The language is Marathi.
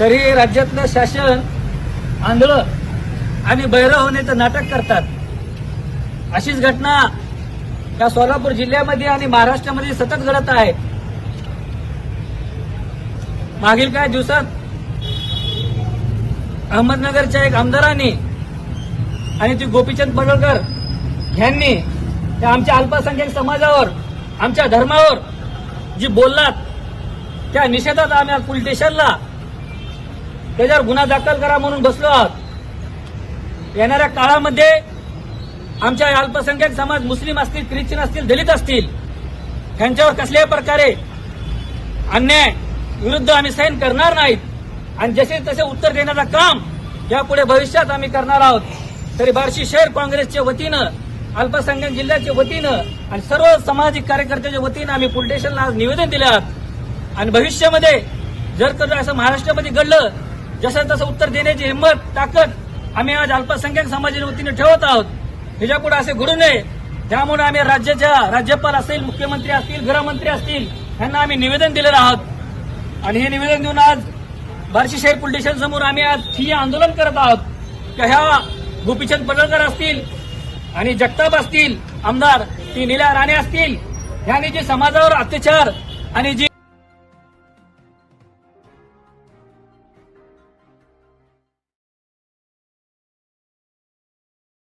तरी राज्यातलं शासन आंधळ आणि बहिरं होण्याचं नाटक करतात. अशीच घटना या सोलापूर जिल्ह्यामध्ये आणि महाराष्ट्रामध्ये सतत घडत आहे. मागील काही दिवसात अहमदनगरच्या एक आमदारांनी आणि ती गोपीचंद पडळकर यांनी त्या आमच्या अल्पसंख्याक समाजावर आमच्या धर्मावर जी बोललात त्या निषेधात आम्ही आज पोलीस स्टेशनला त्याच्यावर गुन्हा दाखल करा म्हणून बसलो आहोत. येणाऱ्या काळामध्ये आमच्या अल्पसंख्याक समाज मुस्लिम असतील ख्रिश्चन असतील दलित असतील ह्यांच्यावर कसल्याही प्रकारे अन्याय विरुद्ध आम्ही सहन करणार नाहीत. आणि जसे तसे उत्तर देण्याचं काम यापुढे भविष्यात आम्ही करणार आहोत. तरी बार्शी शहर काँग्रेसच्या वतीनं अल्पसंख्याक जिल्ह्याच्या वतीनं आणि सर्व सामाजिक कार्यकर्त्याच्या वतीनं आम्ही पोलीस स्टेशनला आज निवेदन दिले. आहोत आणि भविष्यामध्ये जर कधी असं महाराष्ट्रामध्ये घडलं जसं तसं उत्तर देण्याची हिंमत ताकद आम्ही आज अल्पसंख्याक समाजाच्या वतीने ठेवत आहोत. ह्याच्यापुढे असे घडू नये. त्यामुळे आम्ही राज्याच्या राज्यपाल असतील मुख्यमंत्री असतील गृहमंत्री असतील यांना आम्ही निवेदन दिलेलं आहोत. आणि हे निवेदन देऊन आज बार्शी शहर पोलीस स्टेशन समोर आम्ही आज ही आंदोलन करत आहोत. की ह्या गोपीचंद पडळकर असतील आणि जगताप असतील आमदार ती निल्या राणे असतील यांनी जे समाजावर अत्याचार आणि जी